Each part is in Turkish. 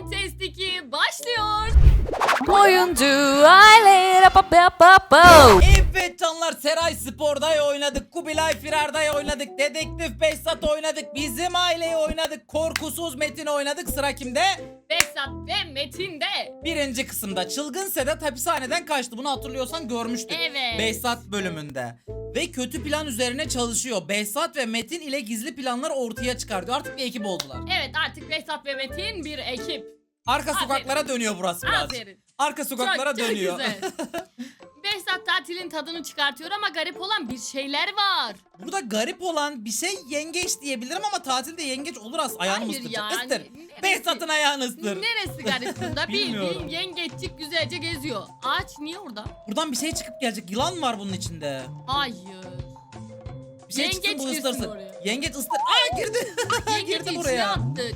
Blind Test 2 başlıyor. Oyuncu aile canlar Seray Spor'da oynadık. Kubilay Firar'da oynadık. Dedektif Behzat oynadık. Bizim aileyi oynadık. Korkusuz Metin oynadık. Sıra kimde? Behzat ve Metin de. Birinci kısımda Çılgın Sedat hapishaneden kaçtı. Bunu hatırlıyorsan görmüştük. Evet. Behzat bölümünde. Ve kötü plan üzerine çalışıyor. Behzat ve Metin ile gizli planlar ortaya çıkartıyor. Artık bir ekip oldular. Evet artık Behzat ve Metin bir ekip. Arka Aferin. sokaklara dönüyor burası biraz. Aferin. Arka sokaklara çok, çok dönüyor. güzel. Behzat tatilin tadını çıkartıyor ama garip olan bir şeyler var. Burada garip olan bir şey yengeç diyebilirim ama tatilde yengeç olur az ayağını Hayır ısıtacak. ya, Isır. neresi- Behzat'ın ayağını ıstır. Neresi garip bunda? Bilmiyorum. Bildiğin yengeççik güzelce geziyor. Ağaç niye orada? Buradan bir şey çıkıp gelecek. Yılan var bunun içinde. Hayır. Bir şey Yengeç çıksın bu girsin ısırsın. oraya. Yengeç ıstır. Aa girdi. Yengeç girdi içine buraya. attık.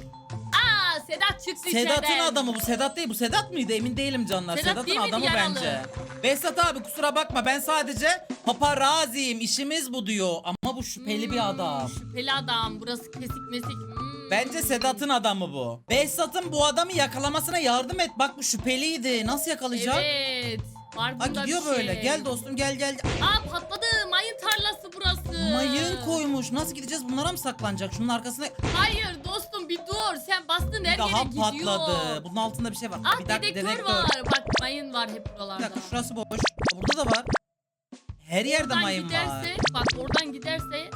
Aa Sedat çıktı Sedat'ın içeriden. adamı bu. Sedat değil bu. Sedat mıydı? Emin değilim canlar. Sedat Sedat'ın değil miydi adamı yaralı? bence. Behzat abi kusura bakma ben sadece paparaziyim. işimiz bu diyor. Ama bu şüpheli bir Hmm, adam. Şüpheli adam. Burası kesik mesik. Hmm. Bence Sedat'ın adamı bu. Behzat'ın bu adamı yakalamasına yardım et. Bak bu şüpheliydi. Nasıl yakalayacak? Evet. Var bunda gidiyor bir böyle. şey. Gel dostum gel gel. Aa patladı. Mayın tarlası burası. Mayın koymuş. Nasıl gideceğiz? Bunlara mı saklanacak? Şunun arkasına Hayır dostum bir dur. Sen bastın her bir daha yere gidiyor. patladı. Bunun altında bir şey var. Ah bir dakika dedektör, var. Bak mayın var hep Bir buralarda. dakika şurası boş. Burada da var. Her yerde Oradan mayın giderse, var. bak oradan giderse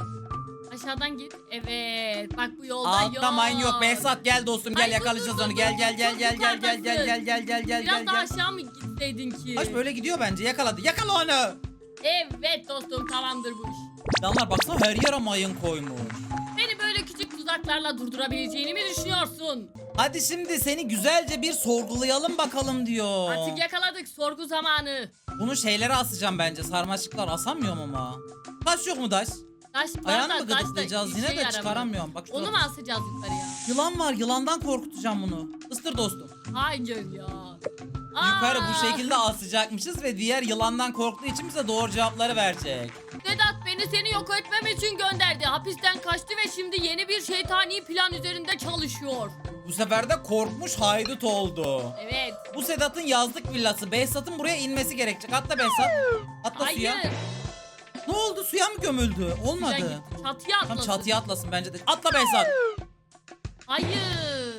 aşağıdan git. Evet. Bak bu yolda yok. Altta mayın yok. Behzat gel dostum gel Ay, dur, yakalayacağız dur, onu. dur, Gel dur, gel gel çok gel gel gel gel gel gel gel gel Biraz gel daha gel. aşağı mı gitseydin ki? Aç böyle gidiyor bence. Yakaladı. Yakala onu. Evet dostum tamamdır bu iş. Canlar baksana her yere mayın koymuş. Tuzaklarla durdurabileceğini mi düşünüyorsun? Hadi şimdi seni güzelce bir sorgulayalım bakalım diyor. Artık yakaladık sorgu zamanı. Bunu şeylere asacağım bence. Sarmaşıklar asamıyorum ama. Taş yok mu taş? Taş Ayağını mı taş gıdıklayacağız yine de çıkaramıyorum. Bak şurada. Onu mu asacağız yukarıya? Yılan var. Yılandan korkutacağım bunu. Istır dostum. Hayır ya. Yukarı bu şekilde asacakmışız ve diğer yılandan korktuğu için bize doğru cevapları verecek. Sedat beni seni yok etmem için gönderdi. Hapisten kaçtı ve şimdi yeni bir şeytani plan üzerinde çalışıyor. Bu sefer de korkmuş haydut oldu. Evet. Bu Sedat'ın yazlık villası. Behzat'ın buraya inmesi gerekecek. Atla Behzat. Atla Hayır. suya. Ne oldu? Suya mı gömüldü? Olmadı. Çatıya Tam atlasın. çatıya atlasın bence de. Atla Behzat. Hayır.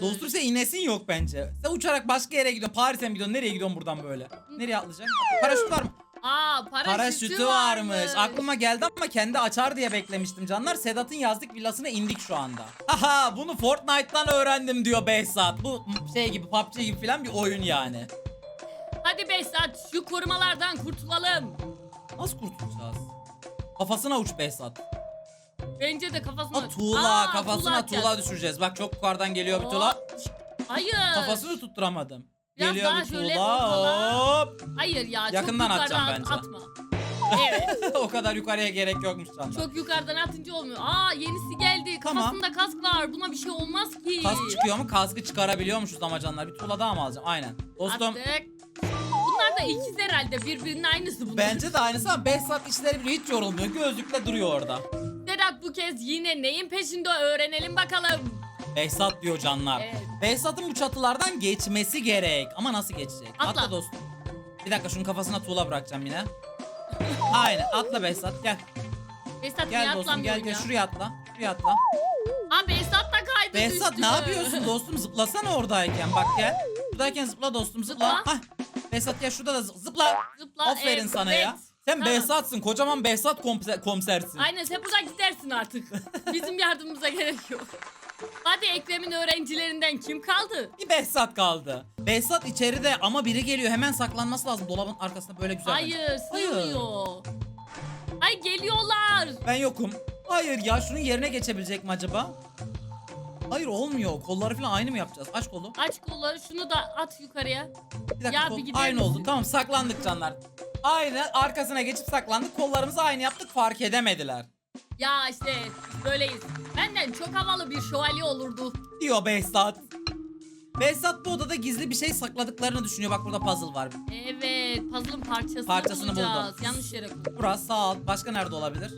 Dostum sen inesin yok bence. Sen uçarak başka yere gidiyorsun. Paris'e mi gidiyorsun? Nereye gidiyorsun buradan böyle? Nereye atlayacaksın? Paraşüt var mı? Aa paraşütü, Paraşütü varmış. Aklıma geldi ama kendi açar diye beklemiştim canlar. Sedat'ın yazlık villasına indik şu anda. Aha bunu Fortnite'tan öğrendim diyor Behzat. Bu şey gibi PUBG gibi falan bir oyun yani. Hadi Behzat şu korumalardan kurtulalım. Nasıl kurtulacağız? Kafasına uç Behzat. Bence de kafasına. Ha tuğla Aa, kafasına atacağız. tuğla düşüreceğiz. Bak çok yukarıdan geliyor bir tuğla. Hayır. Kafasını tutturamadım. Biraz geliyor daha bir şöyle tuğla. Hop. Hayır ya Yakından çok atacağım yukarıdan bence. atma. Evet. o kadar yukarıya gerek yokmuş canlar. çok yukarıdan atınca olmuyor. Aa yenisi geldi. Tamam. Kafasında kask var. Buna bir şey olmaz ki. Kask çıkıyor mu? Kaskı çıkarabiliyormuşuz ama canlar. Bir tuğla daha mı alacağım? Aynen. Dostum Attık. Bunlar da ikiz herhalde. Birbirinin aynısı bunlar. bence de aynısı ama Behzat işleri bile hiç yorulmuyor. Gözlükle duruyor orada. Sedat bu kez yine neyin peşinde öğrenelim bakalım. Behzat diyor canlar. Evet. Behzat'ın bu çatılardan geçmesi gerek. Ama nasıl geçecek? Atla. dostum. Bir dakika şunun kafasına tuğla bırakacağım yine. Aynen atla Behzat gel. Behzat Gel dostum atlamıyor gel gel ya? şuraya atla. Şuraya atla. Aa Behzat da kaydı Behzat düştü. ne yapıyorsun dostum? Zıplasana oradayken bak gel. Buradayken zıpla dostum zıpla. Zıpla. Hah. Behzat gel şurada da zı- zıpla. Zıpla. Aferin evet, sana ya. Sen Tamam. Behzat'sın. Kocaman Behzat komiser, komisersin. Aynen sen buradan gidersin artık. Bizim yardımımıza gerek yok. Hadi Ekrem'in öğrencilerinden kim kaldı? Bir Behzat kaldı. Behzat içeride ama biri geliyor. Hemen saklanması lazım. Dolabın arkasında böyle güzel. bence. Hayır sığmıyor. Ay geliyorlar. Ben yokum. Hayır ya şunun yerine geçebilecek mi acaba? Hayır olmuyor. Kolları falan aynı mı yapacağız? Aç kolu. Aç kolları şunu da at yukarıya. Bir dakika Ya kol- bir gider aynı misin? oldu. Tamam saklandık canlar. Aynı arkasına geçip saklandık. Kollarımızı aynı yaptık fark edemediler. Ya işte böyleyiz. Benden çok havalı bir şövalye olurdu. Diyor Behzat. Behzat bu odada gizli bir şey sakladıklarını düşünüyor. Bak burada puzzle var. Evet puzzle'ın parçasını, Parçasını bulacağız. buldum. Yanlış yere koydum. Burası sağ alt. Başka nerede olabilir?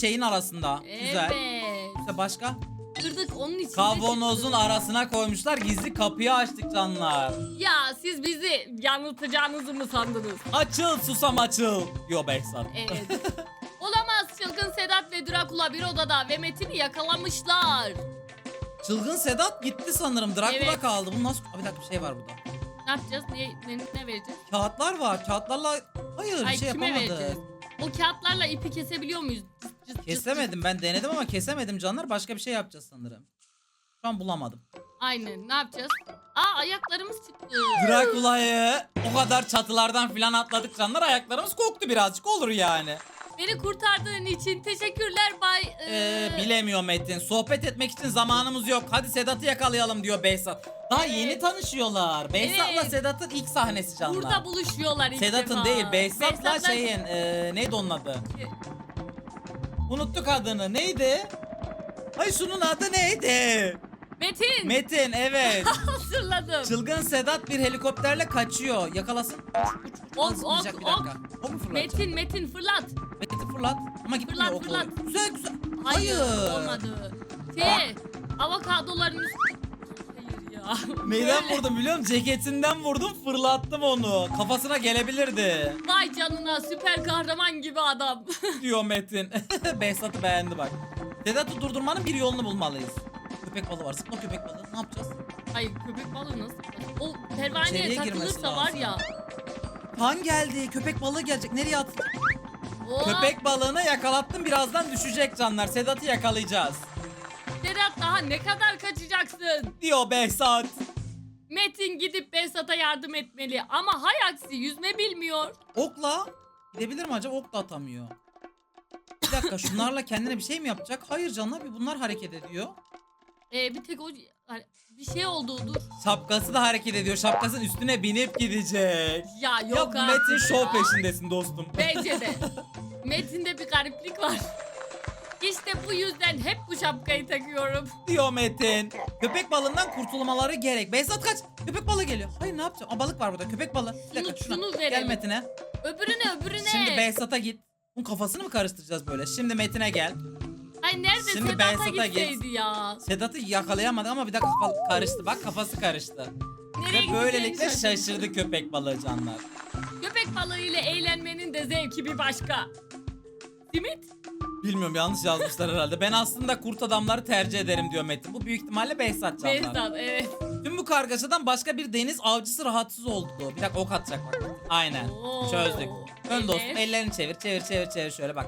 Şeyin arasında. Güzel. Evet. İşte başka? Kırdık onun için. Kavanozun arasına koymuşlar. Gizli kapıyı açtık canlar. Ya siz bizi yanıltacağınızı mı sandınız? Açıl susam açıl diyor Behzat. Evet. Olamaz çılgın Sedat ve Drakula bir odada ve Metin'i yakalamışlar. Çılgın Sedat gitti sanırım. Drakula Evet. kaldı. Bu nasıl? Aa, Bir dakika bir şey var burada. Ne yapacağız? Ne, ne, ne vereceğiz? Kağıtlar var. Kağıtlarla hayır Ay bir şey kime vereceğiz? O kağıtlarla ipi kesebiliyor muyuz? Kesemedim ben denedim ama kesemedim canlar. Başka bir şey yapacağız sanırım. Şu an bulamadım. Aynen ne yapacağız? Aa ayaklarımız çıktı. Drakula'yı o kadar çatılardan filan atladık canlar. Ayaklarımız koktu birazcık olur yani. Beni kurtardığın için teşekkürler Bay... Ee, ee, bilemiyor Metin. Sohbet etmek için zamanımız yok. Hadi Sedat'ı yakalayalım diyor Behzat. Daha Evet. yeni tanışıyorlar. Behzat'la Evet. Sedat'ın ilk sahnesi canlar. Burada buluşuyorlar ilk Sedat'ın defa. değil Behzat'la- şeyin ee, neydi onun adı? Unuttuk adını. Neydi? Ay şunun adı neydi? Metin Metin evet. hatırladım. Çılgın Sedat bir helikopterle kaçıyor. Yakalasın. Uç, uç, uç. Ok, Nasıl ok, bir dakika. Ok mu fırlatacak? Metin Metin fırlat. Metin fırlat. Ama gitmiyor Fırlat, ok fırlat. doğru. Güzel güzel. Hayır, olmadı. Şey avokadoların üstü... Hayır ya. Neyden Böyle. vurdum biliyor musun? Ceketinden vurdum fırlattım onu. Kafasına gelebilirdi. Vay canına süper kahraman gibi adam. diyor Metin. Behzat'ı beğendi bak. Sedat'ı durdurmanın bir yolunu bulmalıyız. Köpek balığı var. Zıpla köpek balığı. Ne yapacağız? Hayır köpek balığı nasıl? O pervaneye İçeriye girmesi takılırsa var lazım. ya. Han geldi. Köpek balığı gelecek. Nereye at? O Köpek balığını yakalattım. Birazdan düşecek canlar. Sedat'ı yakalayacağız. Sedat daha ne kadar kaçacaksın? Diyor Behzat. Metin gidip Behzat'a yardım etmeli ama hay aksi yüzme bilmiyor. Okla gidebilir mi acaba? Ok da atamıyor. Bir dakika şunlarla kendine bir şey mi yapacak? Hayır canlar bir bunlar hareket ediyor. Ee, bir tek o bir şey oldu dur. Şapkası da hareket ediyor. Şapkasının üstüne binip gidecek. Ya Ya yok artık Metin şov ya. peşindesin dostum. Bence de. Metin'de bir gariplik var. İşte bu yüzden hep bu şapkayı takıyorum. diyor Metin. Köpek balığından kurtulmaları gerek. Behzat kaç. Köpek balığı geliyor. Hayır ne yapacağım? Aa, balık var burada. Köpek balığı. Bir dakika Şunu- şuna. şunu Gel verelim. Metin'e. Öbürüne öbürüne. Şimdi Behzat'a git. Bunun kafasını mı karıştıracağız böyle? Şimdi Metin'e gel. Ay nerede Şimdi Sedat'a Behzat'a git. gitseydi ya. Sedat'ı yakalayamadık ama bir dakika kafa karıştı. Bak kafası karıştı. Nereye Ve böylelikle şaşırdı. şaşırdı köpek balığı canlar. Köpek balığıyla eğlenmenin de zevki bir başka. Simit? Bilmiyorum yanlış yazmışlar herhalde. Ben aslında kurt adamları tercih ederim diyor Metin. Bu büyük ihtimalle Behzat canlar. Behzat evet. Tüm bu kargaşadan başka bir deniz avcısı rahatsız oldu. Bir dakika ok atacak bak. Aynen. Oo, Çözdük. Ön evet. dostum ellerini çevir çevir çevir çevir şöyle bak.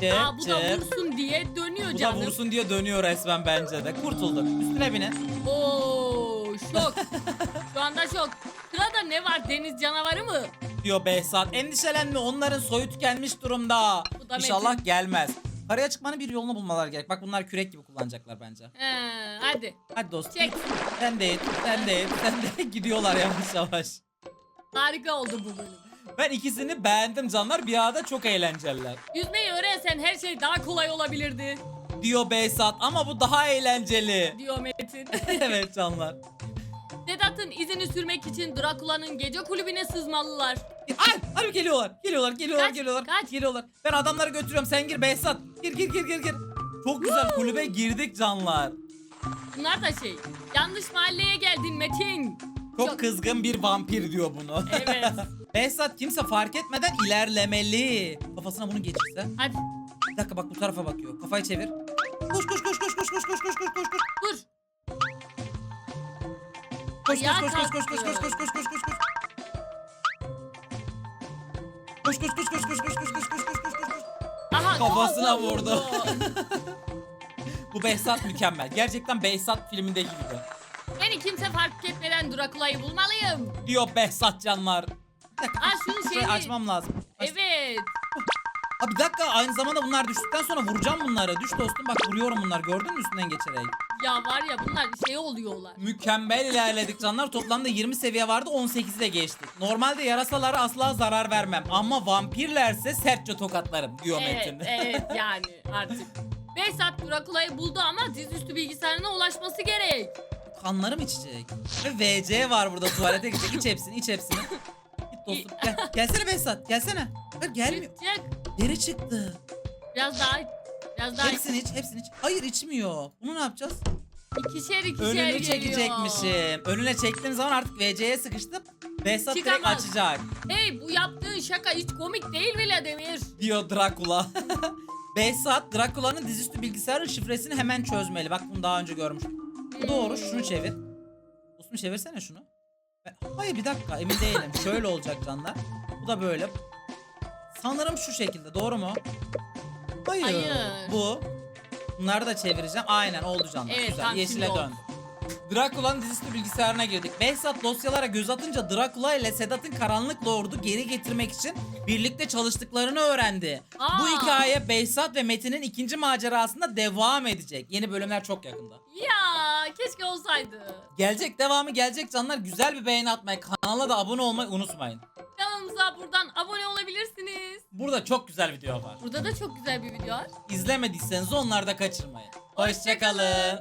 Çevir Aa bu da çevir. vursun diye dönüyor Bu da canım. vursun diye dönüyor resmen bence de. Kurtulduk. Üstüne binin. Oo şok. Şu anda şok. Sırada ne var deniz canavarı mı? Diyor Behzat. Endişelenme onların soyu tükenmiş durumda. Bu da İnşallah gelmez. Karaya çıkmanın bir yolunu bulmalar gerek. Bak bunlar kürek gibi kullanacaklar bence. He, hadi Hadi dostum. çek. Sen de et, sen de et, sen de gidiyorlar yavaş yavaş. Harika oldu bu bölüm. Ben ikisini beğendim canlar. Bir arada çok eğlenceliler. Yüzmeyi öğrensen her şey daha kolay olabilirdi Diyor Behzat ama bu daha eğlenceli. diyor Metin. evet canlar. Sedat'ın izini sürmek için Drakula'nın gece kulübüne sızmalılar. Ay, ay geliyorlar. Geliyorlar, geliyorlar, Kaç, geliyorlar. kaç. Geliyorlar. Ben adamları götürüyorum. Sen gir Behzat. Gir gir gir gir gir. Çok güzel kulübe girdik canlar. Bunlar da şey. Yanlış mahalleye geldin Metin. Çok, Çok- kızgın bir vampir diyor bunu. Evet. Behzat kimse fark etmeden ilerlemeli. Kafasına bunu geçirse. Hadi Bir dakika bak bu tarafa bakıyor. Kafayı çevir. Koş koş koş koş koş koş koş koş koş koş koş. dur. Koş koş Ayağa koş koş koş koş koş koş koş koş koş koş. Koş koş koş koş koş koş koş koş koş koş koş koş. Aha, Kafasına vurdu. Bu Behzat mükemmel. Gerçekten Behzat filminde gibi. Beni kimse fark etmeden Drakula'yı bulmalıyım. Diyor Behzat canlar. Aa şunun Şurayı şeyini. açmam lazım. Aç. Evet. Ha bir dakika aynı zamanda bunlar düştükten sonra vuracağım bunları. Düş dostum bak vuruyorum bunlar gördün mü üstünden geçerek. Ya var ya bunlar şey oluyorlar. Mükemmel ilerledik canlar. Toplamda 20 seviye vardı 18'i de geçtik. Normalde yarasalara asla zarar vermem. Ama vampirlerse sertçe tokatlarım diyor Evet, Metin. evet yani artık. Behzat Drakula'yı buldu ama dizüstü bilgisayarına ulaşması gerek. Kanlarım içecek. Ve VC var burada tuvalete gidecek. İç hepsini iç hepsini. Git dostum gel. Gelsene Behzat gelsene. Hayır gelmiyor. Geri çıktı. Biraz daha biraz daha Hepsini iç hepsini iç. Hayır içmiyor. Bunu ne yapacağız? İkişer ikişer Önünü geliyor. çekecekmişim. Önüne çektiğim zaman artık VC'ye sıkıştım. Behzat direkt Çıkamaz. açacak. Hey bu yaptığın şaka hiç komik değil bile Demir. Diyor Drakula. Behzat Drakula'nın dizüstü bilgisayarın şifresini hemen çözmeli. Bak bunu daha önce görmüştüm. Bu doğru. Şunu çevir. Dostum çevirsene şunu. Hayır bir dakika emin değilim. Şöyle olacak canlar. Bu da böyle. Sanırım şu şekilde. Doğru mu? Hayır. Hayır. Bu. Bunları da çevireceğim. Aynen oldu canlar. Evet, Güzel. tam Yeşile şimdi oldu. dön. Drakula'nın dizüstü bilgisayarına girdik. Behzat dosyalara göz atınca Drakula ile Sedat'ın karanlık lordu geri getirmek için birlikte çalıştıklarını öğrendi. Aa. Bu hikaye Behzat ve Metin'in ikinci macerasında devam edecek. Yeni bölümler çok yakında. Ya keşke olsaydı. Gelecek devamı gelecek canlar. Güzel bir beğeni atmayı, kanala da abone olmayı unutmayın. Kanalımıza buradan abone olabilirsiniz. Burada çok güzel video var. Burada da çok güzel bir video var. İzlemediyseniz onları da kaçırmayın. Hoşçakalın.